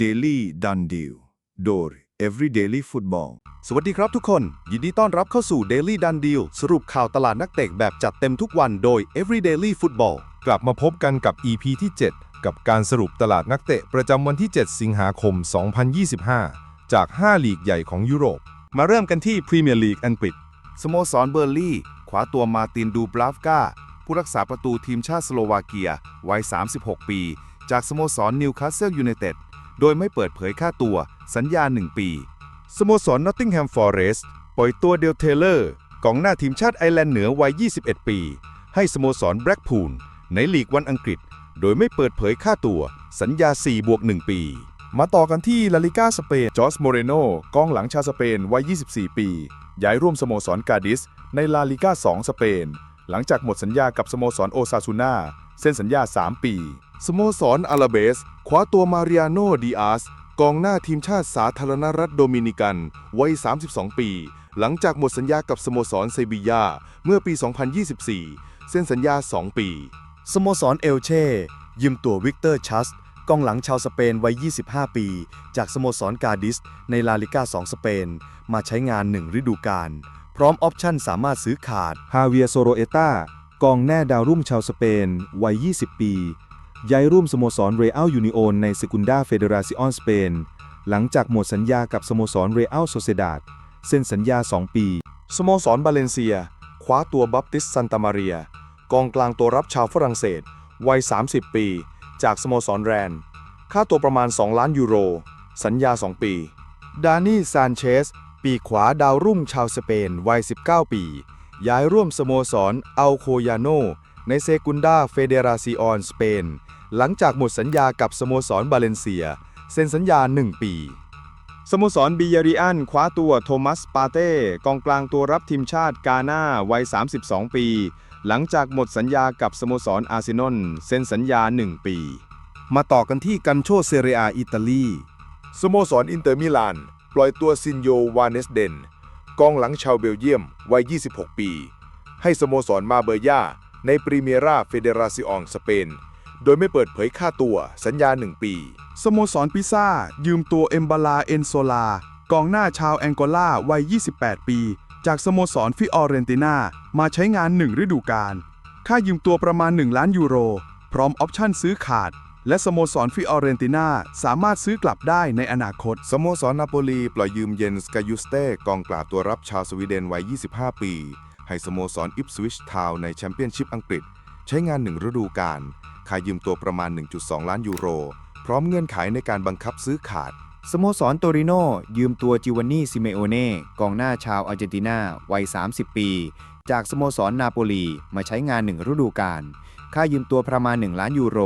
Daily Done Deal โดย Every Daily Football สวัสดีครับทุกคน ยินดีต้อนรับเข้าสู่ Daily Done Deal สรุปข่าวตลาดนักเตะแบบจัดเต็มทุกวันโดย Every Daily Football กลับมาพบกันกับ EP ที่ 7 กับการสรุปตลาดนักเตะประจำวันที่ 7 สิงหาคม 2025 จาก 5 ลีกใหญ่ของยุโรป มาเริ่มกันที่พรีเมียร์ลีกอังกฤษสโมสรเบอร์ลี่คว้าตัวมาตินดูบลาฟกาผู้รักษาประตูทีมชาติสโลวาเกียวัย 36 ปี จากสโมสรนิวคาสเซิลยูไนเต็ด โดยไม่เปิดเผยค่าตัว สัญญา 1 ปี สโมสร Nottingham Forest ปล่อยตัวเดลเทเลอร์กองหน้าทีมชาติไอร์แลนด์เหนือวัย 21 ปี ให้สโมสรแบล็กพูลในลีกวันอังกฤษ โดยไม่เปิดเผยค่าตัว สัญญา 4 บวก 1 ปี มาต่อกันที่ลาลิก้าสเปนจอร์จโมเรโนกองหลังชาวสเปนวัย 24 ปี ย้ายร่วมสโมสรกาดิส ในลาลิก้า 2 สเปน หลังจากหมดสัญญากับสโมสรโอซาซูนาเส้นสัญญา 3 ปี สโมสรอาราเบสคว้าตัวมาริอาโนดิอาสกองหน้าทีมชาติสาธารณรัฐโดมินิกัน วัย 32 ปี หลังจากหมดสัญญากับสโมสรเซบียา เมื่อปี 2024 เส้นสัญญา 2 ปี สโมสรเอลเช่ ยืมตัววิกเตอร์ชัสกองหลังชาวสเปนวัย 25 ปี จากสโมสรกาดิส ในลาลิกา2 สเปน มาใช้งาน 1 ฤดูกาลพร้อมออปชั่นสามารถซื้อขาดฮาเวียโซโรเอตากองแน่ดาวรุ่งชาวสเปน วัย 20 ปี ย้ายร่วมสโมสรเรอัลยูนิโอนในซกุนดาเฟเดราซิออนสเปน หลังจากหมดสัญญากับสโมสรเรอัลโซเซดาดเซ็นสัญญา 2 ปี สโมสรบาเลนเซีย คว้าตัวบัพติสซันตามาเรีย กองกลางตัวรับชาวฝรั่งเศส วัย 30 ปี จากสโมสรแรน ค่าตัวประมาณ 2 ล้านยูโร สัญญา 2 ปี ดานี่ซานเชส ปีขวาดาวรุ่งชาวสเปน วัย 19 ปี ย้ายร่วมสโมสรอัลโคยาโน ในเซกุนดาเฟเดราซิออนสเปน หลังจากหมดสัญญากับสโมสรบาเลนเซีย เซ็นสัญญา 1 ปี สโมสรบิยาริอันคว้าตัวโทมัสปาเต้กองกลางตัวรับทีมชาติกาหน้าวัย 32 ปี หลังจากหมดสัญญากับสโมสรอาร์เซนอลเซ็นสัญญา 1 ปี มาต่อกันที่กันโชเซเรียอิตาลีสโมสรอินเตอร์มิลาน ปล่อยตัวซินโยวาเนสเดนกองหลังชาวเบลเยียมวัย 26 ปี ให้สโมสรมาเบอร์ยา ในปรีเมียราเฟเดราซิอองสเปน โดยไม่เปิดเผยค่าตัวสัญญา 1 ปี สโมสรปิซ่า ยืมตัวเอมบาลาเอนโซลากองหน้าชาวแองโกลาวัย 28 ปี จากสโมสรฟิออเรนตินามาใช้งาน 1 ฤดูกาล ค่ายืมตัวประมาณ 1 ล้านยูโร พร้อมออปชั่นซื้อขาด และสโมสรฟิออเรนตินาสามารถซื้อกลับได้ในอนาคต สโมสรนาโปลีปล่อยยืมเยนสกายุสเต้กองกลางตัวรับชาวสวีเดนวัย 25 ปี ให้สโมสรอิปสวิชทาวในแชมเปี้ยนชิพอังกฤษ ใช้งานหนึ่งฤดูกาลค่ายืมตัวประมาณ 1.2 ล้านยูโร พร้อมเงื่อนไขในการบังคับซื้อขาด สโมสรโตริโนยืมตัวจิวานนี่ซิเมโอเน่กองหน้าชาวอาร์เจนตินาวัย 30 ปี จากสโมสรนาโปลีมาใช้งาน1ฤดูกาลค่ายืมตัวประมาณ 1 ล้านยูโร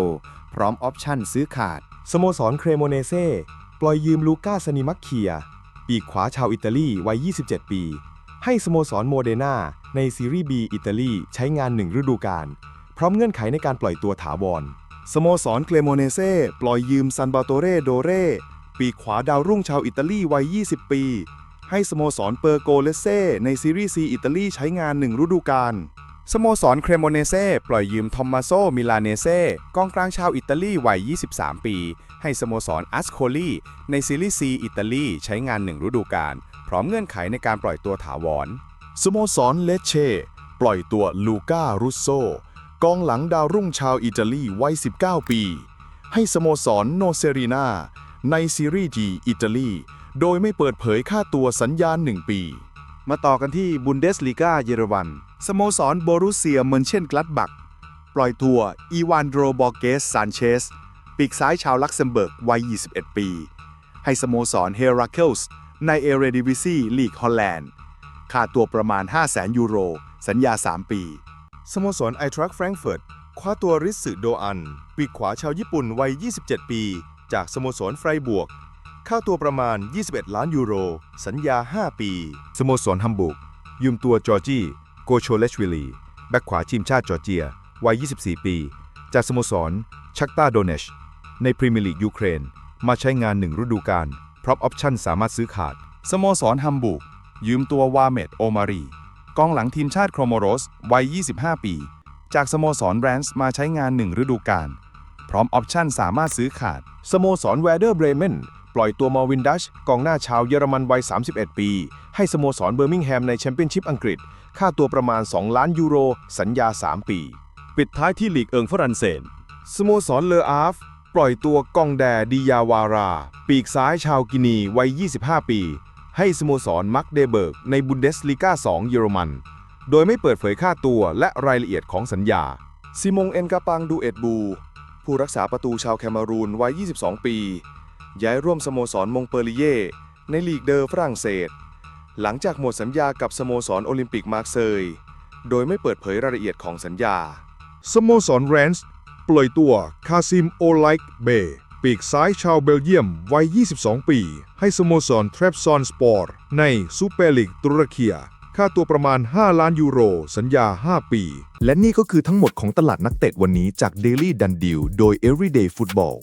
พร้อมออปชั่นซื้อขาด สโมสรเครโมเนเซ่ปล่อยยืมลูก้าสนิมักเคีย ปีกขวาชาวอิตาลีวัย 27 ปี ให้สโมสรโมเดนาในซีรีส์ B อิตาลีใช้งาน1ฤดูกาลพร้อมเงื่อนไขในการปล่อยตัวถาวร สโมสรเคลโมเนเซ่ปล่อยยืมซันบาโตเรโดเรปีขวาดาวรุ่งชาวอิตาลีวัย 20 ปี ให้สโมสรเปอร์โกเลเซ่ในซีรีส์ซีอิตาลีใช้งาน1ฤดูกาลสโมสรเครโมเนเซ่ปล่อยยืมทอมมาโซมิลานเนเซ่กองกลางชาวอิตาลีวัย 23 ปี ให้สโมสรอัสโคลีในซีรีส์ซีอิตาลีใช้งาน1ฤดูกาล พร้อมเงื่อนไขในการปล่อยตัวถาวร สโมสรเลเช่ ปล่อยตัวลูก้ารุสโซ กองหลังดาวรุ่งชาวอิตาลีวัย 19 ปี ให้สโมสรโนเซรีนาในซีรีส์จีอิตาลี โดยไม่เปิดเผยค่าตัวสัญญา1ปี มาต่อกันที่บุนเดสลีกาเยอรมันสโมสรโบรุเซียเมนเชนกลัดบัก ปล่อยตัวอีวานโดรบอร์เกสซานเชสปีกซ้ายชาวลักเซมเบิร์กวัย 21 ปี ให้สโมสรเฮราเคลส์ ในเอเรดิวิซีลีกฮอลแลนด์ ค่าตัวประมาณ 500,000ยูโร สัญญา 3 ปี สโมสรไอทรัคแฟรงก์เฟิร์ตคว้าตัวริสสึโดอัน ปีกขวาชาวญี่ปุ่นวัย 27 ปี จากสโมสรไฟบวก ค่าตัวประมาณ 21 ล้านยูโร สัญญา 5 ปี สโมสรฮัมบูร์กยืมตัวจอร์จี้โกโชเลชวิลี แบ็กขวาทีมชาติจอร์เจีย วัย 24 ปี จากสโมสรชักตาโดเนช ในพรีเมียร์ลีกยูเครน มาใช้งานหนึ่งฤดูกาล พร้อมออปชั่นสามารถซื้อขาด สโมสรฮัมบูร์ก ยืมตัววาเมดโอมารี กองหลังทีมชาติโครโมโรส วัย 25 ปี จากสโมสรแบรนส์มาใช้งาน 1 ฤดูกาล พร้อมออปชั่นสามารถซื้อขาด สโมสรแวเดอร์เบรเมนปล่อยตัวมาวินดัชกองหน้าชาวเยอรมันวัย 31 ปี ให้สโมสรเบอร์มิงแฮมในแชมเปี้ยนชิพอังกฤษ ค่าตัวประมาณ 2 ล้านยูโร สัญญา 3 ปี ปิดท้ายที่ลีกเอิงฝรั่งเศส สโมสรเลออาฟ ปล่อยตัวกองแดดิยาวารา ปีกซ้ายชาวกินีวัย 25 ปี ให้สโมสรมักเดเบิร์กในบุนเดสลีกา2 เยอรมัน โดยไม่เปิดเผยค่าตัวและรายละเอียดของสัญญา ซิมงเอ็นกาปังดูเอ็ดบู ผู้รักษาประตูชาวแคนารูนวัย 22 ปี ย้ายร่วมสโมสรมงเปอร์ลิเย่ในลีกเดอฝรั่งเศส หลังจากหมดสัญญากับสโมสรโอลิมปิกมาร์เซย โดยไม่เปิดเผยรายละเอียดของสัญญา สโมสรแรนส์ ปล่อยตัวคาซิมโอไลค์เบย์ปีกซ้ายชาวเบลเยียมวัย 22 ปี ให้สโมสรทรปซอนสปอร์ตในซูเปอร์ลีกตุรเคีค่าตัวประมาณ 5 ล้านยูโร สัญญา 5 ปี และนี่ก็คือทั้งหมดของตลาดนักเตะวันนี้จาก Daily Dun Deal โดย Everyday Football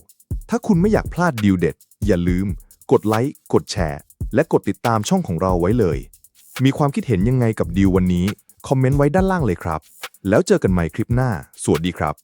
ถ้าคุณไม่อยากพลาดดีลเด็ด อย่าลืม กดไลค์ กดแชร์ และกดติดตามช่องของเราไว้เลย มีความคิดเห็นยังไงกับดีลวันนี้ คอมเมนต์ไว้ด้านล่างเลยครับ แล้วเจอกันใหม่คลิปหน้า สวัสดีครับ